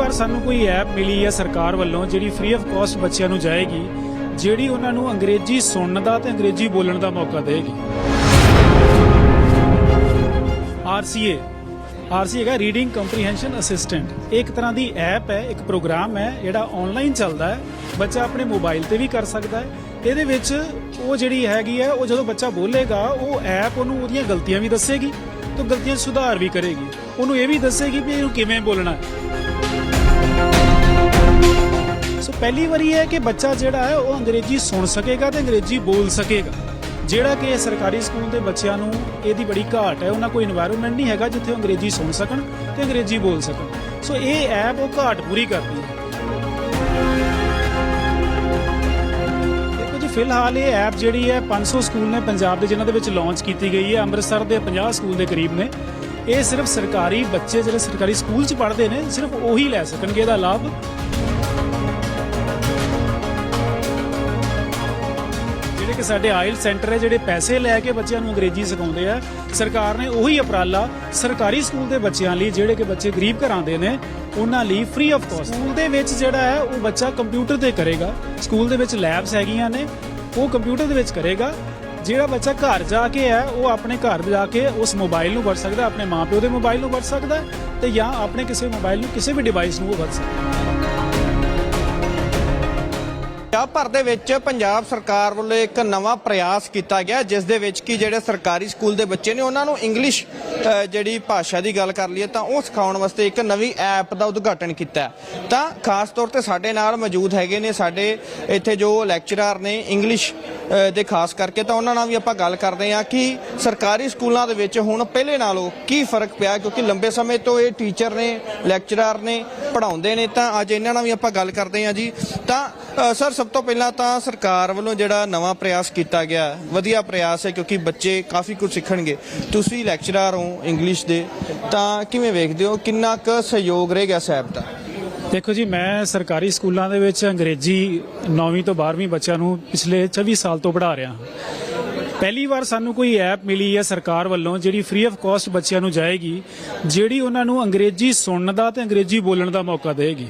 ਵਾਰ ਸਾਨੂੰ ਕੋਈ ਐਪ ਮਿਲੀ ਹੈ ਸਰਕਾਰ ਵੱਲੋਂ ਜਿਹੜੀ ਫ੍ਰੀ ਆਫ ਕਾਸਟ ਬੱਚਿਆਂ ਨੂੰ ਜਾਏਗੀ, ਜਿਹੜੀ ਉਹਨਾਂ ਨੂੰ ਅੰਗਰੇਜ਼ੀ ਸੁਣਨ ਦਾ ਤੇ ਅੰਗਰੇਜ਼ੀ ਬੋਲਣ ਦਾ ਮੌਕਾ ਦੇਗੀ RCA RCA ਹੈਗਾ ਰੀਡਿੰਗ ਕੰਪਰੀਹੈਂਸ਼ਨ ਅਸਿਸਟੈਂਟ ਇੱਕ ਤਰ੍ਹਾਂ ਦੀ ਐਪ ਹੈ, ਇੱਕ ਪ੍ਰੋਗਰਾਮ ਹੈ, ਜਿਹੜਾ ਆਨਲਾਈਨ ਚੱਲਦਾ ਹੈ। ਬੱਚਾ ਆਪਣੇ ਮੋਬਾਈਲ ਤੇ ਵੀ ਕਰ ਸਕਦਾ ਹੈ। ਇਹਦੇ ਵਿੱਚ ਉਹ ਜਿਹੜੀ ਹੈਗੀ ਹੈ, ਉਹ ਜਦੋਂ ਬੱਚਾ ਬੋਲੇਗਾ, ਉਹ ਐਪ ਉਹਨੂੰ ਉਹਦੀਆਂ ਗਲਤੀਆਂ ਵੀ ਦੱਸੇਗੀ ਤੇ ਗਲਤੀਆਂ 'ਚ ਸੁਧਾਰ ਵੀ ਕਰੇਗੀ। ਉਹਨੂੰ ਇਹ ਵੀ ਦੱਸੇਗੀ ਵੀ ਇਹਨੂੰ ਕਿਵੇਂ ਬੋਲਣਾ ਹੈ। ਸੋ ਪਹਿਲੀ ਵਾਰੀ ਹੈ ਕਿ ਬੱਚਾ ਜਿਹੜਾ ਹੈ, ਉਹ ਅੰਗਰੇਜ਼ੀ ਸੁਣ ਸਕੇਗਾ ਤੇ ਅੰਗਰੇਜ਼ੀ ਬੋਲ ਸਕੇਗਾ। ਜਿਹੜਾ ਕਿ ਸਰਕਾਰੀ ਸਕੂਲ ਦੇ ਬੱਚਿਆਂ ਨੂੰ ਇਹਦੀ ਬੜੀ ਘਾਟ ਹੈ, ਉਹਨਾਂ ਕੋਈ এনवायरमेंट ਨਹੀਂ ਹੈਗਾ ਜਿੱਥੇ ਅੰਗਰੇਜ਼ੀ ਸੁਣ ਸਕਣ ਤੇ ਅੰਗਰੇਜ਼ੀ ਬੋਲ ਸਕਣ। ਸੋ ਇਹ ਐਪ ਉਹ ਘਾਟ ਪੂਰੀ ਕਰਦੀ ਹੈ। ਫਿਲਹਾਲ ਇਹ ਐਪ ਜਿਹੜੀ ਹੈ 500 ਸਕੂਲ ਨੇ ਪੰਜਾਬ ਦੇ ਜਿਨ੍ਹਾਂ ਦੇ ਵਿੱਚ ਲਾਂਚ ਕੀਤੀ ਗਈ ਹੈ, ਅੰਮ੍ਰਿਤਸਰ ਦੇ 50 ਸਕੂਲ ਦੇ ਕਰੀਬ ਨੇ। ਇਹ ਸਿਰਫ ਸਰਕਾਰੀ ਬੱਚੇ ਜਿਹੜੇ ਸਰਕਾਰੀ ਸਕੂਲ 'ਚ ਪੜ੍ਹਦੇ ਨੇ, ਸਿਰਫ ਉਹੀ ਲੈ ਸਕਣਗੇ ਇਹਦਾ ਲਾਭ। ਕਿ ਸਾਡੇ ਆਇਲ ਸੈਂਟਰ ਹੈ ਜਿਹੜੇ ਪੈਸੇ ਲੈ ਕੇ ਬੱਚਿਆਂ ਨੂੰ ਅੰਗਰੇਜ਼ੀ ਸਿਖਾਉਂਦੇ ਆ। ਸਰਕਾਰ ਨੇ ਉਹੀ ਉਪਰਾਲਾ ਸਰਕਾਰੀ ਸਕੂਲ ਦੇ ਬੱਚਿਆਂ ਲਈ, ਜਿਹੜੇ ਕਿ ਬੱਚੇ ਗਰੀਬ ਘਰਾਂ ਦੇ ਨੇ, ਉਹਨਾਂ ਲਈ ਫ੍ਰੀ ਆਫ ਕਾਸਟ ਸਕੂਲ ਦੇ ਵਿੱਚ ਜਿਹੜਾ ਹੈ, ਉਹ ਬੱਚਾ ਕੰਪਿਊਟਰ ਤੇ ਕਰੇਗਾ। ਸਕੂਲ ਦੇ ਵਿੱਚ ਲੈਬਸ ਹੈਗੀਆਂ ਨੇ, ਉਹ ਕੰਪਿਊਟਰ ਦੇ ਵਿੱਚ ਕਰੇਗਾ। ਜਿਹੜਾ ਬੱਚਾ ਘਰ ਜਾ ਕੇ ਹੈ, ਉਹ ਆਪਣੇ ਘਰ ਜਾ ਕੇ ਉਸ ਮੋਬਾਈਲ ਨੂੰ ਵਰਤ ਸਕਦਾ, ਆਪਣੇ ਮਾਪਿਓ ਦੇ ਮੋਬਾਈਲ ਨੂੰ ਵਰਤ ਸਕਦਾ ਹੈ ਤੇ ਜਾਂ ਆਪਣੇ ਕਿਸੇ ਮੋਬਾਈਲ ਨੂੰ ਕਿਸੇ ਵੀ ਡਿਵਾਈਸ ਨੂੰ ਉਹ ਵਰਤ ਸਕਦਾ ਪੰਜਾਬ ਭਰ ਦੇ ਵਿੱਚ ਪੰਜਾਬ ਸਰਕਾਰ ਵੱਲੋਂ ਇੱਕ ਨਵਾਂ ਪ੍ਰਯਾਸ ਕੀਤਾ ਗਿਆ, ਜਿਸ ਦੇ ਵਿੱਚ ਕਿ ਜਿਹੜੇ ਸਰਕਾਰੀ ਸਕੂਲ ਦੇ ਬੱਚੇ ਨੇ, ਉਹਨਾਂ ਨੂੰ ਇੰਗਲਿਸ਼ ਜਿਹੜੀ ਭਾਸ਼ਾ ਦੀ ਗੱਲ ਕਰ ਲਈਏ, ਤਾਂ ਉਹ ਸਿਖਾਉਣ ਵਾਸਤੇ ਇੱਕ ਨਵੀਂ ਐਪ ਦਾ ਉਦਘਾਟਨ ਕੀਤਾ ਤਾਂ ਖਾਸ ਤੌਰ ਤੇ ਸਾਡੇ ਨਾਲ ਮੌਜੂਦ ਹੈਗੇ ਨੇ, ਸਾਡੇ ਇੱਥੇ ਜੋ ਲੈਕਚਰਰ ਨੇ ਇੰਗਲਿਸ਼ ਦੇ ਖਾਸ ਕਰਕੇ, ਤਾਂ ਉਹਨਾਂ ਨਾਲ ਵੀ ਆਪਾਂ ਗੱਲ ਕਰਦੇ ਹਾਂ ਕਿ ਸਰਕਾਰੀ ਸਕੂਲਾਂ ਦੇ ਵਿੱਚ ਹੁਣ ਪਹਿਲੇ ਨਾਲੋਂ ਕੀ ਫ਼ਰਕ ਪਿਆ, ਕਿਉਂਕਿ ਲੰਬੇ ਸਮੇਂ ਤੋਂ ਇਹ ਟੀਚਰ ਨੇ ਲੈਕਚਰਰ ਨੇ ਪੜ੍ਹਾਉਂਦੇ ਨੇ, ਤਾਂ ਅੱਜ ਇਹਨਾਂ ਨਾਲ ਵੀ ਆਪਾਂ ਗੱਲ ਕਰਦੇ ਹਾਂ ਜੀ। ਤਾਂ ਸਰ, ਸਭ ਤੋਂ ਪਹਿਲਾਂ ਤਾਂ ਸਰਕਾਰ ਵੱਲੋਂ ਜਿਹੜਾ ਨਵਾਂ ਪ੍ਰਯਾਸ ਕੀਤਾ ਗਿਆ, ਵਧੀਆ ਪ੍ਰਯਾਸ ਹੈ ਕਿਉਂਕਿ ਬੱਚੇ ਕਾਫੀ ਕੁਝ ਸਿੱਖਣਗੇ। ਤੁਸੀਂ ਲੈਕਚਰਰ ਹੋ ਇੰਗਲਿਸ਼ ਦੇ, ਤਾਂ ਕਿਵੇਂ ਵੇਖਦੇ ਹੋ? ਕਿੰਨਾ ਕੁ ਸਹਿਯੋਗ ਰਹੇਗਾ ਸਾਹਿਬ ਦਾ? ਦੇਖੋ ਜੀ, ਮੈਂ ਸਰਕਾਰੀ ਸਕੂਲਾਂ ਦੇ ਵਿੱਚ ਅੰਗਰੇਜ਼ੀ 9ਵੀਂ ਤੋਂ 12ਵੀਂ ਬੱਚਿਆਂ ਨੂੰ ਪਿਛਲੇ 24 ਸਾਲ ਤੋਂ ਪੜ੍ਹਾ ਰਿਹਾ ਹਾਂ। ਪਹਿਲੀ ਵਾਰ ਸਾਨੂੰ ਕੋਈ ਐਪ ਮਿਲੀ ਹੈ ਸਰਕਾਰ ਵੱਲੋਂ, ਜਿਹੜੀ ਫ੍ਰੀ ਆਫ ਕਾਸਟ ਬੱਚਿਆਂ ਨੂੰ ਜਾਏਗੀ, ਜਿਹੜੀ ਉਹਨਾਂ ਨੂੰ ਅੰਗਰੇਜ਼ੀ ਸੁਣਨ ਦਾ ਤੇ ਅੰਗਰੇਜ਼ੀ ਬੋਲਣ ਦਾ ਮੌਕਾ ਦੇਗੀ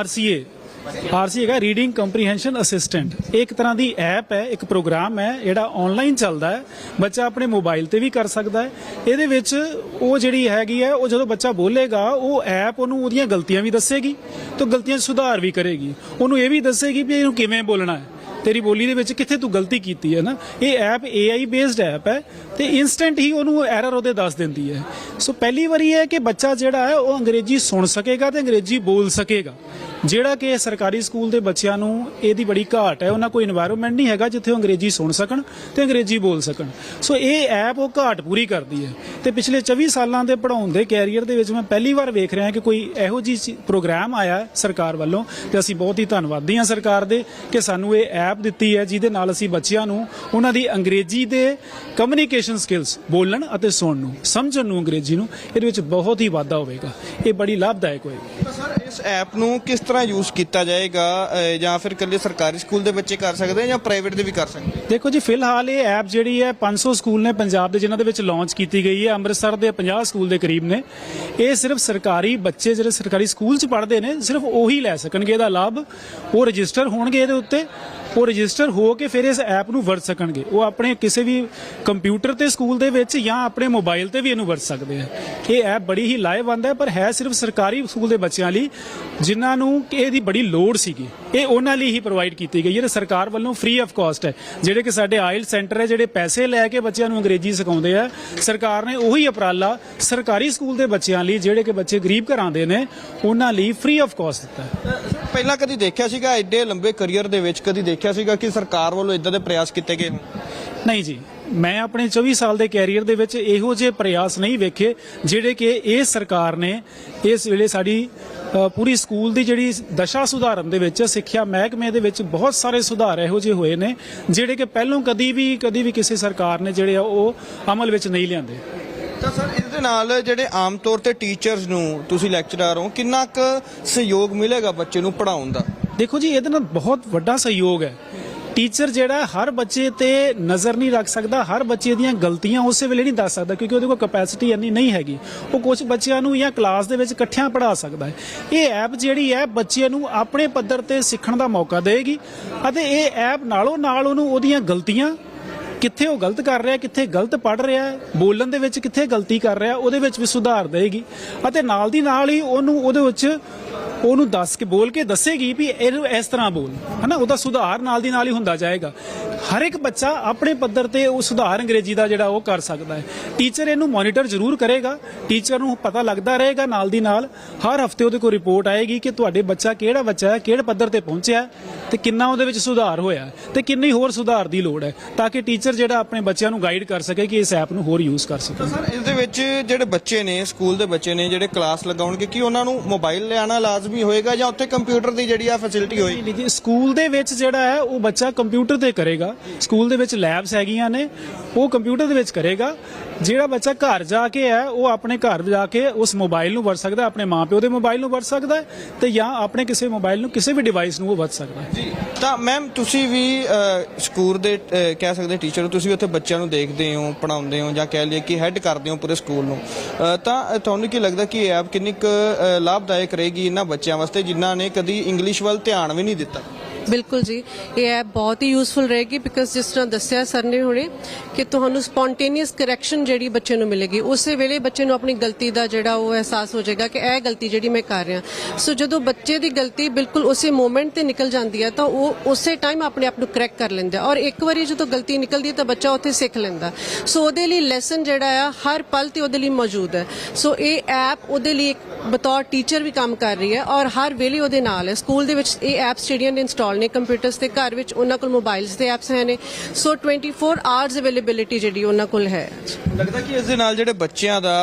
RCA RCA ਹੈਗਾ ਰੀਡਿੰਗ ਕੰਪਰੀਹੈਂਸ਼ਨ ਅਸਿਸਟੈਂਟ ਇੱਕ ਤਰ੍ਹਾਂ ਦੀ ਐਪ ਹੈ, ਇੱਕ ਪ੍ਰੋਗਰਾਮ ਹੈ, ਜਿਹੜਾ ਆਨਲਾਈਨ ਚੱਲਦਾ ਹੈ। ਬੱਚਾ ਆਪਣੇ ਮੋਬਾਈਲ ਤੇ ਵੀ ਕਰ ਸਕਦਾ ਹੈ। ਇਹਦੇ ਵਿੱਚ ਉਹ ਜਿਹੜੀ ਹੈਗੀ ਹੈ, ਉਹ ਜਦੋਂ ਬੱਚਾ ਬੋਲੇਗਾ, ਉਹ ਐਪ ਉਹਨੂੰ ਉਹਦੀਆਂ ਗਲਤੀਆਂ ਵੀ ਦੱਸੇਗੀ ਤੇ ਗਲਤੀਆਂ 'ਚ ਸੁਧਾਰ ਵੀ ਕਰੇਗੀ। ਉਹਨੂੰ ਇਹ ਵੀ ਦੱਸੇਗੀ ਵੀ ਇਹਨੂੰ ਕਿਵੇਂ ਬੋਲਣਾ ਹੈ। ਤੇਰੀ ਬੋਲੀ ਦੇ ਵਿੱਚ ਕਿੱਥੇ ਤੂੰ ਗਲਤੀ ਕੀਤੀ ਹੈ ਨਾ। ਇਹ ਐਪ AI ਬੇਸਡ ਐਪ ਹੈ ਤੇ ਇਨਸਟੈਂਟ ਹੀ ਉਹਨੂੰ ਐਰਰ ਉਹਦੇ ਦੱਸ ਦਿੰਦੀ ਹੈ। ਸੋ ਪਹਿਲੀ ਵਾਰੀ ਹੈ ਕਿ ਬੱਚਾ ਜਿਹੜਾ ਹੈ, ਉਹ ਅੰਗਰੇਜ਼ੀ ਸੁਣ ਸਕੇਗਾ ਤੇ ਅੰਗਰੇਜ਼ੀ ਬੋਲ ਸਕੇਗਾ। ਜਿਹੜਾ ਕਿ ਸਰਕਾਰੀ ਸਕੂਲ ਦੇ ਬੱਚਿਆਂ ਨੂੰ ਇਹਦੀ ਬੜੀ ਘਾਟ ਹੈ, ਉਹਨਾਂ ਕੋਈ এনवायरमेंट ਨਹੀਂ ਹੈਗਾ ਜਿੱਥੇ ਉਹ ਅੰਗਰੇਜ਼ੀ ਸੁਣ ਸਕਣ ਤੇ ਅੰਗਰੇਜ਼ੀ ਬੋਲ ਸਕਣ। ਸੋ ਇਹ ਐਪ ਉਹ ਘਾਟ ਪੂਰੀ ਕਰਦੀ ਹੈ। ਤੇ ਪਿਛਲੇ 24 ਸਾਲਾਂ ਦੇ ਪੜਾਉਣ ਦੇ ਕੈਰੀਅਰ ਦੇ ਵਿੱਚ ਮੈਂ ਪਹਿਲੀ ਵਾਰ ਵੇਖ ਰਿਹਾ ਕਿ ਕੋਈ ਇਹੋ ਜੀ ਪ੍ਰੋਗਰਾਮ ਆਇਆ ਸਰਕਾਰ ਵੱਲੋਂ ਤੇ ਅਸੀਂ ਬਹੁਤ ਹੀ ਧੰਨਵਾਦੀ ਹਾਂ ਸਰਕਾਰ ਦੇ ਕਿ ਸਾਨੂੰ ਇਹ ਐਪ ਦਿੱਤੀ ਹੈ, ਜਿਹਦੇ ਨਾਲ ਅਸੀਂ ਬੱਚਿਆਂ ਨੂੰ ਉਹਨਾਂ ਦੀ ਅੰਗਰੇਜ਼ੀ ਦੇ ਕਮਿਊਨੀਕੇਸ਼ਨ ਸਕਿੱਲਸ ਬੋਲਣ ਅਤੇ ਸੁਣਨ ਨੂੰ, ਸਮਝਣ ਨੂੰ ਅੰਗਰੇਜ਼ੀ ਨੂੰ, ਇਹਦੇ ਵਿੱਚ ਬਹੁਤ ਹੀ ਵਾਧਾ ਹੋਵੇਗਾ। ਇਹ ਬੜੀ ਲਾਭਦਾਇਕ ਹੋਏਗੀ। ਇਸ ਐਪ ਨੂੰ ਕਿਸ ਤਰ੍ਹਾਂ ਯੂਜ਼ ਕੀਤਾ ਜਾਏਗਾ ਜਾਂ ਫਿਰ ਇਕੱਲੇ ਸਰਕਾਰੀ ਸਕੂਲ ਦੇ ਬੱਚੇ ਕਰ ਸਕਦੇ ਆ ਜਾਂ ਪ੍ਰਾਈਵੇਟ ਦੇ ਵੀ ਕਰ ਸਕਦੇ ਦੇਖੋ ਜੀ, ਫਿਲਹਾਲ ਇਹ ਐਪ ਜਿਹੜੀ ਹੈ 500 ਸਕੂਲ ਨੇ ਪੰਜਾਬ ਦੇ ਜਿਨ੍ਹਾਂ ਦੇ ਵਿੱਚ ਲਾਂਚ ਕੀਤੀ ਗਈ ਹੈ, ਅੰਮ੍ਰਿਤਸਰ ਦੇ 50 ਸਕੂਲ ਦੇ ਕਰੀਬ ਨੇ। ਇਹ ਸਿਰਫ ਸਰਕਾਰੀ ਬੱਚੇ ਜਿਹੜੇ ਸਰਕਾਰੀ ਸਕੂਲ 'ਚ ਪੜ੍ਹਦੇ ਨੇ, ਸਿਰਫ ਉਹੀ ਲੈ ਸਕਣਗੇ ਇਹਦਾ ਲਾਭ। ਉਹ ਰਜਿਸਟਰ ਹੋਣਗੇ ਇਹਦੇ ਉੱਤੇ, ਉਹ ਰਜਿਸਟਰ ਹੋ ਕੇ ਫਿਰ ਇਸ ਐਪ ਨੂੰ ਵਰਤ ਸਕਣਗੇ। ਉਹ ਆਪਣੇ ਕਿਸੇ ਵੀ ਕੰਪਿਊਟਰ ਤੇ ਸਕੂਲ ਦੇ ਵਿੱਚ ਜਾਂ ਆਪਣੇ ਮੋਬਾਈਲ ਤੇ ਵੀ ਇਹਨੂੰ ਵਰਤ ਸਕਦੇ ਆ। ਇਹ ਐਪ ਬੜੀ ਹੀ ਲਾਹੇਵੰਦ ਹੈ, ਪਰ ਹੈ ਸਿਰਫ ਸਰਕਾਰੀ ਸਕੂਲ ਦੇ ਬੱਚਿਆਂ ਲਈ। ਜਿਨ੍ਹਾਂ ਨੂੰ ਕਿ ਇਹਦੀ ਬੜੀ ਲੋੜ ਸੀਗੀ। ਇਹ ਉਹਨਾਂ ਲਈ ਹੀ ਪ੍ਰੋਵਾਈਡ ਕੀਤੀ ਗਈ ਹੈ। ਸਰਕਾਰ ਵੱਲੋਂ ਫ੍ਰੀ ਆਫ ਕਾਸਟ ਹੈ ਜਿਹੜੇ ਕਿ ਸਾਡੇ ਆਇਲ ਸੈਂਟਰ ਹੈ ਜਿਹੜੇ ਪੈਸੇ ਲੈ ਕੇ ਬੱਚਿਆਂ ਨੂੰ ਅੰਗਰੇਜ਼ੀ ਸਿਖਾਉਂਦੇ ਆ ਸਰਕਾਰ ਨੇ ਉਹੀ ਉਪਰਾਲਾ ਸਰਕਾਰੀ ਸਕੂਲ ਦੇ ਬੱਚਿਆਂ ਲਈ ਜਿਹੜੇ ਕਿ ਬੱਚੇ ਗਰੀਬ ਘਰਾਂ ਦੇ ਨੇ ਉਹਨਾਂ ਲਈ ਫ੍ਰੀ ਆਫ ਕਾਸਟ ਦਿੱਤਾ ਪਹਿਲਾਂ ਕਦੀ ਦੇਖਿਆ ਸੀਗਾ ਐਡੇ ਲੰਬੇ ਕੈਰੀਅਰ ਦੇ ਵਿੱਚ ਕਦੀ ਦੇਖਿਆ ਸੀਗਾ ਕਿ ਸਰਕਾਰ ਵੱਲੋਂ ਇਦਾਂ ਦੇ ਪ੍ਰਯਾਸ ਕੀਤੇ ਗਏ? ਨਹੀਂ ਜੀ। ਮੈਂ ਆਪਣੇ 24 ਸਾਲ ਦੇ ਕੈਰੀਅਰ ਦੇ ਵਿੱਚ ਇਹੋ ਜਿਹੇ ਪ੍ਰਯਾਸ ਨਹੀਂ ਵੇਖੇ ਜਿਹੜੇ ਕਿ ਇਹ ਸਰਕਾਰ ਨੇ ਇਸ ਵੇਲੇ ਸਾਡੀ ਪੂਰੀ ਸਕੂਲ ਦੀ ਜਿਹੜੀ ਦਸ਼ਾ ਸੁਧਾਰਨ ਦੇ ਵਿੱਚ ਸਿੱਖਿਆ ਮਹਿਕਮੇ ਦੇ ਵਿੱਚ ਬਹੁਤ ਸਾਰੇ ਸੁਧਾਰ ਇਹੋ ਜਿਹੇ ਹੋਏ ਨੇ ਜਿਹੜੇ ਕਿ ਪਹਿਲੋਂ ਕਦੀ ਵੀ ਕਦੀ ਵੀ ਕਿਸੇ ਸਰਕਾਰ ਨੇ ਜਿਹੜੇ ਆ ਉਹ ਅਮਲ ਵਿੱਚ ਨਹੀਂ ਲਿਆਂਦੇ। ਤਾਂ ਸਰ ਇਸ ਦੇ ਨਾਲ ਜਿਹੜੇ ਆਮ ਤੌਰ ਤੇ ਟੀਚਰਸ ਨੂੰ ਤੁਸੀਂ ਲੈਕਚਰਰ ਹੋ ਕਿੰਨਾ ਕੁ ਸਹਿਯੋਗ ਮਿਲੇਗਾ ਬੱਚੇ ਨੂੰ ਪੜਾਉਣ ਦਾ? ਦੇਖੋ ਜੀ ਇਹਦੇ ਨਾਲ ਬਹੁਤ ਵੱਡਾ ਸਹਿਯੋਗ ਹੈ। ਟੀਚਰ ਜਿਹੜਾ ਹਰ ਬੱਚੇ ਤੇ ਨਜ਼ਰ ਨਹੀਂ ਰੱਖ ਸਕਦਾ, ਹਰ ਬੱਚੇ ਦੀਆਂ ਗਲਤੀਆਂ ਉਸੇ ਵੇਲੇ ਨਹੀਂ ਦੱਸ ਸਕਦਾ ਕਿਉਂਕਿ ਉਹਦੇ ਕੋਲ ਕਪੈਸਿਟੀ ਇੰਨੀ ਨਹੀਂ ਹੈਗੀ। ਉਹ ਕੁਝ ਬੱਚਿਆਂ ਨੂੰ ਜਾਂ ਕਲਾਸ ਦੇ ਵਿੱਚ ਇਕੱਠਿਆਂ ਪੜ੍ਹਾ ਸਕਦਾ ਹੈ। ਇਹ ਐਪ ਜਿਹੜੀ ਹੈ ਬੱਚੇ ਨੂੰ ਆਪਣੇ ਪੱਧਰ ਤੇ ਸਿੱਖਣ ਦਾ ਮੌਕਾ ਦੇਵੇਗੀ ਅਤੇ ਇਹ ਐਪ ਨਾਲੋਂ ਨਾਲ ਉਹਨੂੰ ਉਹਦੀਆਂ ਗਲਤੀਆਂ, ਕਿੱਥੇ ਉਹ ਗਲਤ ਕਰ ਰਿਹਾ, ਕਿੱਥੇ ਗਲਤ ਪੜ ਰਿਹਾ, ਬੋਲਣ ਦੇ ਵਿੱਚ ਕਿੱਥੇ ਗਲਤੀ ਕਰ ਰਿਹਾ, ਉਹਦੇ ਵਿੱਚ ਵੀ ਸੁਧਾਰ ਦੇਗੀ ਅਤੇ ਨਾਲ ਦੀ ਨਾਲ ਹੀ ਉਹਨੂੰ ਉਹਦੇ ਵਿੱਚ ਉਹਨੂੰ ਦੱਸ ਕੇ, ਬੋਲ ਕੇ ਦੱਸੇਗੀ ਵੀ ਇਹਨੂੰ ਇਸ ਤਰ੍ਹਾਂ ਬੋਲ। ਹਨਾ? ਉਹਦਾ ਸੁਧਾਰ ਨਾਲ ਦੀ ਨਾਲ ਹੀ ਹੁੰਦਾ ਜਾਏਗਾ। ਹਰ ਇੱਕ ਬੱਚਾ ਆਪਣੇ ਪੱਧਰ ਤੇ ਉਹ ਸੁਧਾਰ ਅੰਗਰੇਜ਼ੀ ਦਾ ਜਿਹੜਾ ਉਹ ਕਰ ਸਕਦਾ ਹੈ। ਟੀਚਰ ਇਹਨੂੰ ਮੋਨੀਟਰ ਜ਼ਰੂਰ ਕਰੇਗਾ। ਟੀਚਰ ਨੂੰ ਪਤਾ ਲੱਗਦਾ ਰਹੇਗਾ ਨਾਲ ਦੀ ਨਾਲ। ਹਰ ਹਫ਼ਤੇ ਉਹਦੇ ਕੋਲ ਰਿਪੋਰਟ ਆਏਗੀ ਕਿ ਤੁਹਾਡੇ ਬੱਚਾ ਕਿਹੜਾ ਬੱਚਾ ਹੈ, ਕਿਹੜੇ ਪੱਧਰ ਤੇ ਪਹੁੰਚਿਆ ਤੇ ਕਿੰਨਾ ਉਹਦੇ ਵਿੱਚ ਸੁਧਾਰ ਹੋਇਆ ਤੇ ਕਿੰਨੀ ਹੋਰ ਸੁਧਾਰ ਦੀ ਲੋੜ ਹੈ ਤਾਂ ਕਿ ਟੀਚਰ ਜਿਹੜਾ ਆਪਣੇ ਬੱਚਿਆਂ ਨੂੰ ਗਾਈਡ ਕਰ ਸਕੇ ਕਿ ਇਸ ਐਪ ਨੂੰ ਹੋਰ ਯੂਜ਼ ਕਰ ਸਕੇ। ਸਰ ਇਸ ਦੇ ਵਿੱਚ ਜਿਹੜੇ ਬੱਚੇ ਨੇ ਸਕੂਲ ਦੇ ਬੱਚੇ ਨੇ ਜਿਹੜੇ ਕਲਾਸ ਲਗਾਉਣਗੇ ਕੀ ਉਹਨਾਂ ਨੂੰ ਮੋਬਾਈਲ ਲਿਆਣਾ ਲਾਜ਼ਮੀ ਹੋਏਗਾ ਜਾਂ ਉੱਥੇ ਕੰਪਿਊਟਰ ਦੀ ਜਿਹੜੀ ਆ ਫੈਸਿਲਿਟੀ ਹੋਏਗੀ? ਜੀ ਸਕੂਲ ਦੇ ਵਿੱਚ ਜਿਹੜਾ ਹੈ ਉਹ ਬੱਚਾ ਕੰਪਿਊਟਰ ਤੇ ਕਰੇਗਾ। ਸਕੂਲ ਦੇ ਵਿੱਚ ਲੈਬਸ ਹੈਗੀਆਂ ਨੇ ਉਹ ਕੰਪਿਊਟਰ ਦੇ ਵਿੱਚ ਕਰੇਗਾ। ਜਿਹੜਾ ਬੱਚਾ ਘਰ ਜਾ ਕੇ ਹੈ ਉਹ ਆਪਣੇ ਘਰ ਜਾ ਕੇ ਉਸ ਮੋਬਾਈਲ ਨੂੰ ਵਰਤ ਸਕਦਾ ਆਪਣੇ ਮਾਪਿਓ ਦੇ ਮੋਬਾਈਲ ਨੂੰ ਵਰਤ ਸਕਦਾ ਤੇ ਜਾਂ ਆਪਣੇ ਕਿਸੇ ਮੋਬਾਈਲ ਨੂੰ ਕਿਸੇ ਵੀ ਡਿਵਾਈਸ ਨੂੰ ਉਹ ਵਰਤ ਸਕਦਾ ਹੈ। ਜੀ। ਤਾਂ ਮੈਮ ਤੁਸੀਂ ਵੀ ਸਕੂਲ ਦੇ ਅ, ਕਹਿ ਸਕਦੇ ਟੀਚਰ ਹੋ ਤੁਸੀਂ ਵੀ ਉੱਥੇ ਬੱਚਿਆਂ ਨੂੰ ਦੇਖਦੇ ਹੋ ਪੜਾਉਂਦੇ ਹੋ ਜਾਂ ਕਹਿ ਲਈਏ ਕਿ ਹੈੱਡ ਕਰਦੇ ਹੋ ਪੂਰੇ ਸਕੂਲ ਨੂੰ। ਅ, ਤਾਂ ਤੁਹਾਨੂੰ ਕੀ ਲੱਗਦਾ ਕਿ ਇਹ ਐਪ ਕਿੰਨੀ ਕੁ ਅ, ਲਾਭਦਾਇਕ ਰਹੇਗੀ ਇਹਨਾਂ ਬੱਚਿਆਂ ਵਾਸਤੇ ਜਿਨ੍ਹਾਂ ਨੇ ਕਦੀ ਇੰਗਲਿਸ਼ ਵੱਲ ਧਿਆਨ ਵੀ ਨਹੀਂ ਦਿੱਤਾ? ਬਿਲਕੁਲ ਜੀ। ਇਹ ਐਪ ਬਹੁਤ ਹੀ ਯੂਸਫੁਲ ਰਹੇਗੀ ਬਿਕਾਜ਼ ਜਿਸ ਤਰ੍ਹਾਂ ਦੱਸਿਆ ਸਰ ਨੇ ਹੁਣੇ ਕਿ ਤੁਹਾਨੂੰ ਸਪੌਂਟੇਨੀਅਸ ਕਰੈਕਸ਼ਨ ਜਿਹੜੀ ਬੱਚੇ ਨੂੰ ਮਿਲੇਗੀ, ਉਸੇ ਵੇਲੇ ਬੱਚੇ ਨੂੰ ਆਪਣੀ ਗਲਤੀ ਦਾ ਜਿਹੜਾ ਉਹ ਅਹਿਸਾਸ ਹੋ ਜਾਏਗਾ ਕਿ ਇਹ ਗਲਤੀ ਜਿਹੜੀ ਮੈਂ ਕਰ ਰਿਹਾ। ਸੋ ਜਦੋਂ ਬੱਚੇ ਦੀ ਗਲਤੀ ਬਿਲਕੁਲ ਉਸੇ ਮੂਮੈਂਟ ਤੇ ਨਿਕਲ ਜਾਂਦੀ ਹੈ, ਤਾਂ ਉਹ ਉਸੇ ਟਾਈਮ ਆਪਣੇ ਆਪ ਨੂੰ ਕਰੈਕਟ ਕਰ ਲੈਂਦਾ ਔਰ ਇੱਕ ਵਾਰੀ ਜਦੋਂ ਗਲਤੀ ਨਿਕਲਦੀ ਹੈ, ਤਾਂ ਬੱਚਾ ਉੱਥੇ ਸਿੱਖ ਲੈਂਦਾ ਸੋ ਉਹਦੇ ਲਈ ਲੈਸਨ ਜਿਹੜਾ ਆ, ਹਰ ਪਲ ਤੇ ਉਹਦੇ ਲਈ ਮੌਜੂਦ ਹੈ। ਸੋ ਇਹ ਐਪ ਉਹਦੇ ਲਈ ਇੱਕ ਬਤੌਰ ਟੀਚਰ ਵੀ ਕੰਮ ਕਰ ਰਹੀ ਹੈ ਔਰ ਹਰ ਵੇਲੇ ਉਹਦੇ ਨਾਲ ਹੈ। ਸਕੂਲ ਦੇ ਵਿੱਚ ਇਹ ਐਪਸ ਜਿਹੜੀਆਂ ਨੇ ਇੰਸਟਾਲ ਨੇ ਕੰਪਿਊਟਰਸ ਤੇ ਘਰ ਵਿੱਚ ਉਹਨਾਂ ਕੋਲ ਮੋਬਾਈਲਸ ਤੇ ਐਪਸ ਹੈ ਨੇ। ਸੋ 24 ਆਵਰਸ ਅਵੇਲੇਬਿਲਿਟੀ ਜਿਹੜੀ ਉਹਨਾਂ ਕੋਲ ਹੈ। ਲੱਗਦਾ ਕਿ ਇਸ ਦੇ ਨਾਲ ਜਿਹੜੇ ਬੱਚਿਆਂ ਦਾ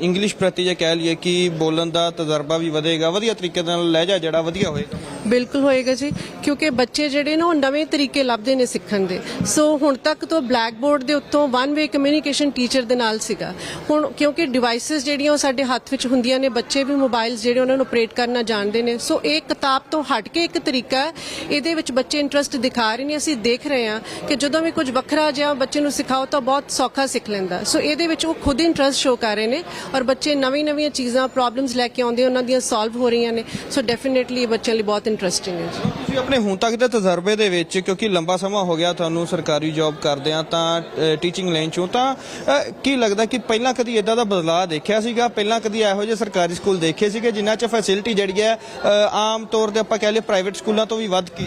ਇੰਗਲਿਸ਼ ਪ੍ਰਤੀ ਜੇ ਕਹਿ ਲਈਏ ਕਿ ਬੋਲਣ ਦਾ ਤਜਰਬਾ ਵੀ ਵਧੇਗਾ ਵਧੀਆ ਤਰੀਕੇ ਨਾਲ ਲਹਿਜਾ ਜਿਹੜਾ ਵਧੀਆ ਹੋਏਗਾ। ਬਿਲਕੁਲ ਹੋਏਗਾ ਜੀ ਕਿਉਂਕਿ ਬੱਚੇ ਜਿਹੜੇ ਨੇ ਉਹ ਨਵੇਂ ਤਰੀਕੇ ਲੱਭਦੇ ਨੇ ਸਿੱਖਣ ਦੇ। ਸੋ ਹੁਣ ਤੱਕ ਤੋਂ ਬਲੈਕ ਬੋਰਡ ਦੇ ਉੱਤੋਂ ਵਨ ਵੇ ਕਮਿਊਨੀਕੇਸ਼ਨ ਟੀਚਰ ਦੇ ਨਾਲ ਸੀਗਾ। ਹੁਣ ਕਿਉਂਕਿ ਡਿਵਾਈਸਸ ਜਿਹੜੀਆਂ ਉਹ ਸਾਡੇ ਹੱਥ ਵਿੱਚ ਹੁੰਦੀਆਂ ਨੇ ਬੱਚੇ ਵੀ ਮੋਬਾਈਲਸ ਜਿਹੜੇ ਉਹਨਾਂ ਨੂੰ ਆਪਰੇਟ ਕਰਨਾ ਜਾਣਦੇ ਨੇ। ਸੋ ਇਹ ਕਿਤਾਬ ਤੋਂ ਹਟ ਕੇ ਇੱਕ ਤਰੀਕਾ ਇਹਦੇ ਵਿੱਚ ਬੱਚੇ ਇੰਟਰਸਟ ਦਿਖਾ ਰਹੇ ਨੇ, ਅਸੀਂ ਦੇਖ ਰਹੇ ਹਾਂ ਕਿ ਜਦੋਂ ਵੀ ਕੁਝ ਵੱਖਰਾ ਜਿਹਾ ਬੱਚੇ ਨੂੰ ਸਿਖਾਓ ਤਾਂ ਬਹੁਤ ਸੌਖਾ ਸਿੱਖ ਲੈਂਦਾ। ਸੋ ਇਹਦੇ ਵਿੱਚ ਉਹ ਖੁਦ ਇੰਟਰਸਟ ਸ਼ੋ ਕਰ ਰਹੇ ਨੇ ਔਰ ਬੱਚੇ ਨਵੀਂ ਨਵੀਆਂ ਚੀਜ਼ਾਂ ਪ੍ਰੋਬਲਮਸ ਲੈ ਕੇ ਆਉਂਦੇ, ਉਹਨਾਂ ਦੀਆਂ ਸੋਲਵ ਹੋ ਰਹੀਆਂ ਨੇ। ਸੋ ਡੈਫੀਨਿਟਲੀ ਇਹ ਬੱਚਿਆਂ ਲਈ ਬਹੁਤ ਇੰਟਰਸਟਿੰਗ ਹੈ ਜੀ। ਤੁਸੀਂ ਆਪਣੇ ਹੁਣ ਤੱਕ ਦੇ ਤਜਰਬੇ ਦੇ ਵਿੱਚ, ਕਿਉਂਕਿ ਲੰਬਾ ਸਮਾਂ ਹੋ ਗਿਆ ਤੁਹਾਨੂੰ ਸਰਕਾਰੀ ਜੌਬ ਕਰਦਿਆਂ ਤਾਂ ਟੀਚਿੰਗ ਲਾਈਨ ਚੋਂ, ਤਾਂ ਕੀ ਲੱਗਦਾ ਕਿ ਪਹਿਲਾਂ ਕਦੀ ਇਦਾਂ ਦਾ ਬਦਲਾਅ ਦੇਖਿਆ ਸੀਗਾ? ਪਹਿਲਾਂ ਕਦੀ ਇਹੋ ਜਿਹੇ ਸਰਕਾਰੀ ਸਕੂਲ ਦੇਖੇ ਸੀਗੇ ਜਿਨ੍ਹਾਂ 'ਚ ਫੈਸਿਲਿਟੀ ਜਿਹੜੀ ਹੈ ਆਮ ਤੌਰ ਤੇ ਆਪਾਂ ਕਹਿ ਲਈਏ ਪ੍ਰਾਈਵੇਟ ਸਕੂਲਾਂ ਤੋਂ ਵੀ ਵੱਧ ਕੀ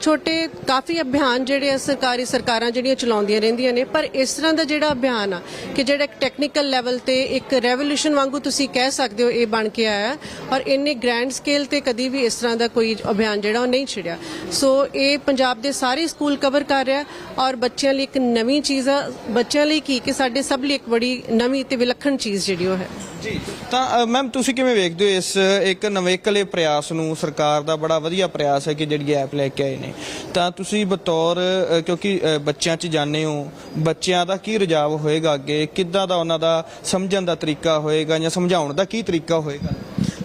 ਛੋਟੇ ਕਾਫੀ ਅਭਿਆਨ ਜਿਹੜੇ ਆ ਸਰਕਾਰੀ ਸਰਕਾਰਾਂ ਜਿਹੜੀਆਂ ਚਲਾਉਂਦੀਆਂ ਰਹਿੰਦੀਆਂ ਨੇ, ਪਰ ਇਸ ਤਰ੍ਹਾਂ ਦਾ ਜਿਹੜਾ ਅਭਿਆਨ ਆ, ਕਿ ਜਿਹੜਾ ਇੱਕ ਟੈਕਨੀਕਲ ਲੈਵਲ ਤੇ ਇੱਕ ਰੈਵੋਲੂਸ਼ਨ ਵਾਂਗੂ ਤੁਸੀਂ ਕਹਿ ਸਕਦੇ ਹੋ ਇਹ ਬਣ ਕੇ ਆਇਆ, ਔਰ ਇੰਨੇ ਗ੍ਰੈਂਡ ਸਕੇਲ ਤੇ ਕਦੀ ਵੀ ਇਸ ਤਰ੍ਹਾਂ ਦਾ ਕੋਈ ਅਭਿਆਨ ਜਿਹੜਾ ਉਹ ਨਹੀਂ ਛਿੜਿਆ। ਸੋ ਇਹ ਪੰਜਾਬ ਦੇ ਸਾਰੇ ਸਕੂਲ ਕਵਰ ਕਰ ਰਿਹਾ, ਔਰ ਬੱਚਿਆਂ ਲਈ ਇੱਕ ਨਵੀਂ ਚੀਜ਼ ਆ, ਬੱਚਿਆਂ ਲਈ ਕੀ, ਕਿ ਸਾਡੇ ਸਭ ਲਈ ਇੱਕ ਬੜੀ ਨਵੀਂ ਤੇ ਵਿਲੱਖਣ ਚੀਜ਼ ਜਿਹੜੀ ਉਹ ਹੈ। ਜੀ। ਤਾਂ ਮੈਮ, ਤੁਸੀਂ ਕਿਵੇਂ ਵੇਖਦੇ ਹੋ ਇਸ, ਇੱਕ ਨਵੇਕਲੇ ਪ੍ਰਯਾਸ ਨੂੰ? ਸਰਕਾਰ ਦਾ ਬੜਾ ਵਧੀਆ ਪ੍ਰਯਾਸ ਹੈ ਕਿ ਜਿਹੜੀ ਐਪ ਲੈ ਕੇ ਆਏ ਨੇ। ਤਾਂ ਤੁਸੀਂ ਬਤੌਰ ਕਿਉਂਕਿ ਬੱਚਿਆਂ 'ਚ ਜਾਣਦੇ ਹੋ, ਬੱਚਿਆਂ ਦਾ ਕੀ ਰੁਝਾਵ ਹੋਏਗਾ ਅੱਗੇ? ਕਿੱਦਾਂ ਦਾ ਉਹਨਾਂ ਦਾ ਸਮਝਣ ਦਾ ਤਰੀਕਾ ਹੋਏਗਾ ਜਾਂ ਸਮਝਾਉਣ ਦਾ ਕੀ ਤਰੀਕਾ ਹੋਏਗਾ?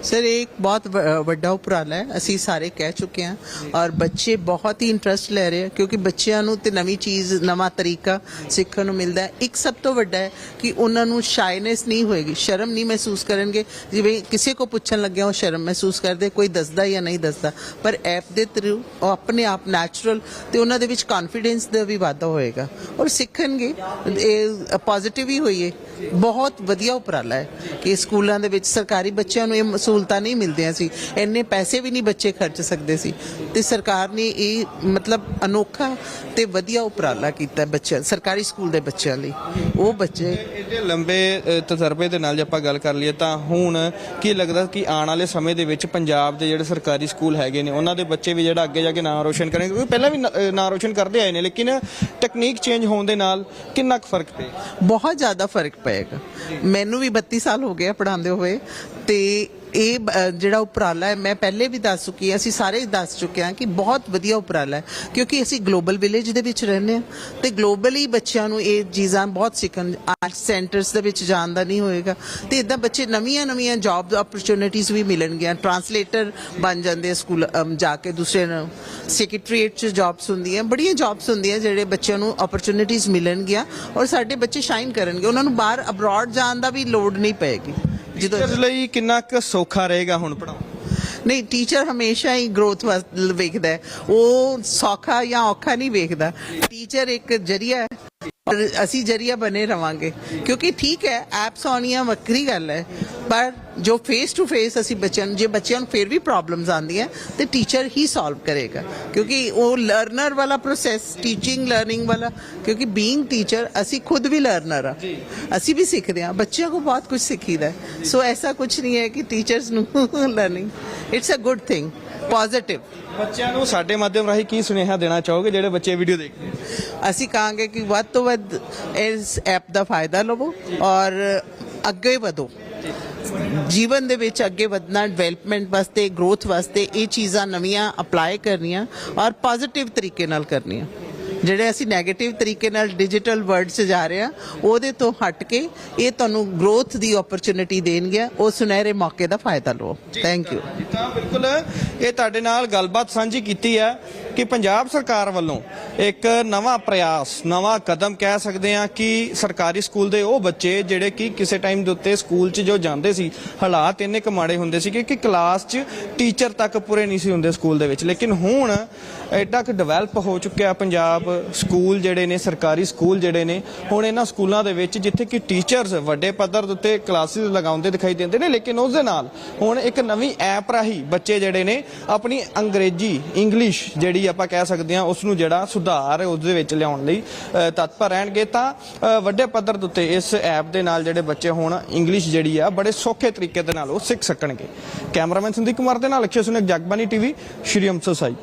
ਸਰ ਇਹ ਇੱਕ ਬਹੁਤ ਵ- ਵੱਡਾ ਉਪਰਾਲਾ ਹੈ ਅਸੀਂ ਸਾਰੇ ਕਹਿ ਚੁੱਕੇ ਹਾਂ ਔਰ ਬੱਚੇ ਬਹੁਤ ਹੀ ਇੰਟਰਸਟ ਲੈ ਰਹੇ ਆ ਕਿਉਂਕਿ ਬੱਚਿਆਂ ਨੂੰ ਤੇ ਨਵੀਂ ਚੀਜ਼ ਨਵਾਂ ਤਰੀਕਾ ਸਿੱਖਣ ਨੂੰ ਮਿਲਦਾ ਹੈ ਇੱਕ ਸਭ ਤੋਂ ਵੱਡਾ ਹੈ ਕਿ ਉਹਨਾਂ ਨੂੰ ਸ਼ਾਈਨੈਸ ਨਹੀਂ ਹੋਏਗੀ ਸ਼ਰਮ ਨਹੀਂ ਮਹਿਸੂਸ ਕਰਨਗੇ ਜਿਵੇਂ ਕਿਸੇ ਕੋ ਪੁੱਛਣ ਲੱਗਿਆ ਉਹ ਸ਼ਰਮ ਮਹਿਸੂਸ ਕਰਦੇ ਕੋਈ ਦੱਸਦਾ ਜਾਂ ਨਹੀਂ ਦੱਸਦਾ ਪਰ ਐਪ ਦੇ ਥਰੂ ਉਹ ਆਪਣੇ ਆਪ ਨੈਚੁਰਲ ਤੇ ਉਹਨਾਂ ਦੇ ਵਿੱਚ ਕੌਨਫੀਡੈਂਸ ਦਾ ਵੀ ਵਾਧਾ ਹੋਏਗਾ ਔਰ ਸਿੱਖਣਗੇ ਇਹ ਪੋਜ਼ਿਟਿਵ ਹੀ ਹੋਈਏ ਬਹੁਤ ਵਧੀਆ ਉਪਰਾਲਾ ਹੈ ਕਿ ਸਕੂਲਾਂ ਦੇ ਵਿੱਚ ਸਰਕਾਰੀ ਬੱਚਿਆਂ ਨੂੰ ਇਹ ਸਹੂਲਤਾਂ ਨਹੀਂ ਮਿਲਦੀਆਂ ਸੀ। ਇੰਨੇ ਪੈਸੇ ਵੀ ਨਹੀਂ ਬੱਚੇ ਖਰਚ ਸਕਦੇ ਸੀ। ਤੇ ਸਰਕਾਰ ਨੇ ਇਹ ਮਤਲਬ ਅਨੋਖਾ ਤੇ ਵਧੀਆ ਉਪਰਾਲਾ ਕੀਤਾ ਬੱਚਿਆਂ ਸਰਕਾਰੀ ਸਕੂਲ ਦੇ ਬੱਚਿਆਂ ਲਈ। ਉਹ ਬੱਚੇ ਇਹਦੇ ਲੰਬੇ ਤਜਰਬੇ ਦੇ ਨਾਲ ਜੇ ਆਪਾਂ ਗੱਲ ਕਰ ਲਈਏ ਤਾਂ ਹੁਣ ਕੀ ਲੱਗਦਾ ਕਿ ਆਉਣ ਵਾਲੇ ਸਮੇਂ ਦੇ ਵਿੱਚ ਪੰਜਾਬ ਦੇ ਜਿਹੜੇ ਸਰਕਾਰੀ ਸਕੂਲ ਹੈਗੇ ਨੇ ਉਹਨਾਂ ਦੇ ਬੱਚੇ ਵੀ ਜਿਹੜਾ ਅੱਗੇ ਜਾ ਕੇ ਨਾਂ ਰੋਸ਼ਨ ਕਰਨਗੇ? ਕਿਉਂਕਿ ਪਹਿਲਾਂ ਵੀ ਨ- ਰੋਸ਼ਨ ਕਰਦੇ ਆਏ ਨੇ ਲੇਕਿਨ ਟੈਕਨੀਕ ਚੇਂਜ ਹੋਣ ਦੇ ਨਾਲ ਕਿੰਨਾ ਕੁ ਫ਼ਰਕ ਪਏ ਬਹੁਤ ਜ਼ਿਆਦਾ ਫ਼ਰਕ ਪਏਗਾ। ਮੈਨੂੰ ਵੀ 32 ਸਾਲ ਹੋ ਗਏ ਪੜਾਉਂਦੇ ਹੋਏ ਤੇ ਇਹ ਜਿਹੜਾ ਉਪਰਾਲਾ ਹੈ, ਮੈਂ ਪਹਿਲੇ ਵੀ ਦੱਸ ਚੁੱਕੀ ਹਾਂ, ਅਸੀਂ ਸਾਰੇ ਹੀ ਦੱਸ ਚੁੱਕੇ ਹਾਂ ਕਿ ਬਹੁਤ ਵਧੀਆ ਉਪਰਾਲਾ ਹੈ, ਕਿਉਂਕਿ ਅਸੀਂ ਗਲੋਬਲ ਵਿਲੇਜ ਦੇ ਵਿੱਚ ਰਹਿੰਦੇ ਹਾਂ ਤੇ ਗਲੋਬਲੀ ਬੱਚਿਆਂ ਨੂੰ ਇਹ ਚੀਜ਼ਾਂ ਬਹੁਤ ਸਿੱਖਣ, ਆਰਟ ਸੈਂਟਰਸ ਦੇ ਵਿੱਚ ਜਾਣ ਦਾ ਨਹੀਂ ਹੋਏਗਾ ਤੇ ਇਦਾਂ ਬੱਚੇ ਨਵੀਆਂ ਨਵੀਆਂ ਜੌਬ ਓਪਰਚੁਨਿਟੀਆਂ ਵੀ ਮਿਲਣਗੀਆਂ ਟਰਾਂਸਲੇਟਰ ਬਣ ਜਾਂਦੇ ਆ ਸਕੂਲ ਜਾ ਕੇ ਦੂਸਰੇ ਸੈਕਟਰੀਏਟ ਚ ਜੌਬਸ ਹੁੰਦੀਆਂ, ਬੜੀਆਂ ਜੌਬਸ ਹੁੰਦੀਆਂ ਜਿਹੜੇ ਬੱਚਿਆਂ ਨੂੰ ਓਪਰਚੁਨਿਟੀਆਂ ਮਿਲਣਗੀਆਂ ਔਰ ਸਾਡੇ ਬੱਚੇ ਸ਼ਾਈਨ ਕਰਨਗੇ, ਉਹਨਾਂ ਨੂੰ ਬਾਹਰ ਅਬਰੋਡ ਜਾਣ ਦਾ ਵੀ ਲੋੜ ਨਹੀਂ ਪਏਗੀ। ਜਦੋਂ ਲਈ ਕਿੰਨਾ ਕੁ ਸੌਖਾ ਰਹੇਗਾ ਹੁਣ ਪੜਾਉਣਾ ਨਹੀਂ ਟੀਚਰ ਹਮੇਸ਼ਾ ਹੀ ਗਰੋਥ ਵੱਲ ਵੇਖਦਾ ਹੈ। ਉਹ ਸੌਖਾ ਜਾਂ ਔਖਾ ਨਹੀਂ ਵੇਖਦਾ। ਟੀਚਰ ਇੱਕ ਜਰੀਆ ਹੈ। ਔਰ ਅਸੀਂ ਜਰੀਆ ਬਨੇ ਰਵਾਂਗੇ। ਕਿਉਂਕਿ ਠੀਕ ਹੈ ਐਪਸ ਆਉਣੀਆਂ ਵੱਖਰੀ ਗੱਲ ਹੈ। ਪਰ ਜੋ ਫੇਸ ਟੂ ਫੇਸ ਅਸੀਂ ਬੱਚਿਆਂ ਨੂੰ ਜੇ ਬੱਚਿਆਂ ਨੂੰ ਫਿਰ ਵੀ ਪ੍ਰੋਬਲਮਸ ਆਉਂਦੀਆਂ ਤੇ ਟੀਚਰ ਹੀ ਸੋਲਵ ਕਰੇਗਾ ਕਿਉਂਕਿ ਉਹ ਲਰਨਰ ਵਾਲਾ ਪ੍ਰੋਸੈਸ ਟੀਚਿੰਗ ਲਰਨਿੰਗ ਵਾਲਾ ਕਿਉਂਕਿ ਬੀਇੰਗ ਟੀਚਰ ਅਸੀਂ ਖੁਦ ਵੀ ਲਰਨਰ ਆ ਅਸੀਂ ਵੀ ਸਿੱਖਦੇ ਹਾਂ ਬੱਚਿਆਂ ਕੋ ਬਹੁਤ ਕੁਝ ਸਿੱਖੀਦਾ ਸੋ ਐਸਾ ਕੁਝ ਨਹੀਂ ਹੈ ਕਿ ਟੀਚਰਸ ਨੂੰ learning it's a good thing positive ਬੱਚਿਆਂ ਨੂੰ ਸਾਡੇ ਮਾਧਿਅਮ ਰਾਹੀਂ ਕੀ ਸੁਨੇਹਾ ਦੇਣਾ ਚਾਹੋਗੇ ਜਿਹੜੇ ਬੱਚੇ ਵੀਡੀਓ ਦੇਖਦੇ ਨੇ ਅਸੀਂ ਕਹਾਂਗੇ ਕਿ ਵੱਧ ਤੋਂ ਵੱਧ ਇਸ ਐਪ ਦਾ ਫਾਇਦਾ ਲਵੋ ਔਰ ਅੱਗੇ ਵਧੋ ਜੀਵਨ ਦੇ ਵਿੱਚ ਅੱਗੇ ਵਧਣਾ ਡਿਵੈਲਪਮੈਂਟ ਵਾਸਤੇ ਗਰੋਥ ਵਾਸਤੇ ਇਹ ਚੀਜ਼ਾਂ ਨਵੀਆਂ ਅਪਲਾਈ ਕਰਨੀਆਂ ਔਰ ਪੋਜ਼ਿਟਿਵ ਤਰੀਕੇ ਨਾਲ ਕਰਨੀਆਂ। ਜਿਹੜੇ ਅਸੀਂ 네ਗੇਟਿਵ ਤਰੀਕੇ ਨਾਲ ਡਿਜੀਟਲ ਵਰਲਡ 'ਚ ਜਾ ਰਹੇ ਆ ਉਹਦੇ ਤੋਂ ਹਟ ਕੇ ਇਹ ਤੁਹਾਨੂੰ ਗਰੋਥ ਦੀ ਓਪਰਚੁਨਿਟੀ ਦੇਣਗੇ। ਉਹ ਸੁਨਹਿਰੇ ਮੌਕੇ ਦਾ ਫਾਇਦਾ ਲਓ ਥੈਂਕ ਯੂ ਜੀ। ਤਾਂ ਬਿਲਕੁਲ ਇਹ ਤੁਹਾਡੇ ਨਾਲ ਗੱਲਬਾਤ ਸਾਂਝੀ ਕੀਤੀ ਹੈ। ਕਿ ਪੰਜਾਬ ਸਰਕਾਰ ਵੱਲੋਂ ਇੱਕ ਨਵਾਂ ਪ੍ਰਯਾਸ, ਨਵਾਂ ਕਦਮ ਕਹਿ ਸਕਦੇ ਆ ਕਿ ਸਰਕਾਰੀ ਸਕੂਲ ਦੇ ਉਹ ਬੱਚੇ ਜਿਹੜੇ ਕਿ ਕਿਸੇ ਟਾਈਮ ਦੇ ਉੱਤੇ ਸਕੂਲ 'ਚ ਜੋ ਜਾਂਦੇ ਸੀ, ਹਾਲਾਤ ਇੰਨੇ ਕੁ ਮਾੜੇ ਹੁੰਦੇ ਸੀ ਕਿ ਕਲਾਸ 'ਚ ਟੀਚਰ ਤੱਕ ਪੂਰੇ ਨਹੀਂ ਸੀ ਹੁੰਦੇ ਸਕੂਲ ਦੇ ਵਿੱਚ। ਲੇਕਿਨ ਹੁਣ ਐਡਾ ਕੁ ਡਿਵੈਲਪ ਹੋ ਚੁੱਕਿਆ ਪੰਜਾਬ ਸਕੂਲ ਜਿਹੜੇ ਨੇ, ਸਰਕਾਰੀ ਸਕੂਲ ਜਿਹੜੇ ਨੇ, ਹੁਣ ਇਹਨਾਂ ਸਕੂਲਾਂ ਦੇ ਵਿੱਚ ਜਿੱਥੇ ਕਿ ਟੀਚਰਸ ਵੱਡੇ ਪੱਧਰ ਦੇ ਉੱਤੇ ਕਲਾਸਿਸ ਲਗਾਉਂਦੇ ਦਿਖਾਈ ਦਿੰਦੇ ਨੇ, ਲੇਕਿਨ ਉਸ ਦੇ ਨਾਲ ਹੁਣ ਇੱਕ ਨਵੀਂ ਐਪ ਰਾਹੀਂ ਬੱਚੇ ਜਿਹੜੇ ਨੇ ਆਪਣੀ ਅੰਗਰੇਜ਼ੀ ਇੰਗਲਿਸ਼ ਜਿਹੜੀ ਆਪਾਂ ਕਹਿ ਸਕਦੇ ਹਾਂ ਉਸ ਨੂੰ ਜਿਹੜਾ ਸੁਧਾਰ ਉਸ ਦੇ ਵਿੱਚ ਲਿਆਉਣ ਲਈ ਅ, ਤਤਪਰ ਰਹਿਣਗੇ ਤਾਂ ਵੱਡੇ ਪੱਧਰ ਦੇ ਉੱਤੇ ਇਸ ਐਪ ਦੇ ਨਾਲ ਜਿਹੜੇ ਬੱਚੇ ਹੋਣ ਇੰਗਲਿਸ਼ ਜਿਹੜੀ ਆ ਬੜੇ ਸੌਖੇ ਤਰੀਕੇ ਦੇ ਨਾਲ ਉਹ ਸਿੱਖ ਸਕਣਗੇ। ਕੈਮਰਾਮੈਨ ਸੰਦੀਪ ਕੁਮਾਰ ਦੇ ਨਾਲ ਅਕਸ਼ੇ ਸੁਨੇਕ ਜਗਬਾਨੀ ਟੀਵੀ ਸ਼੍ਰੀ ਅੰਮ੍ਰਿਤਸਰ ਸਾਹਿਬ।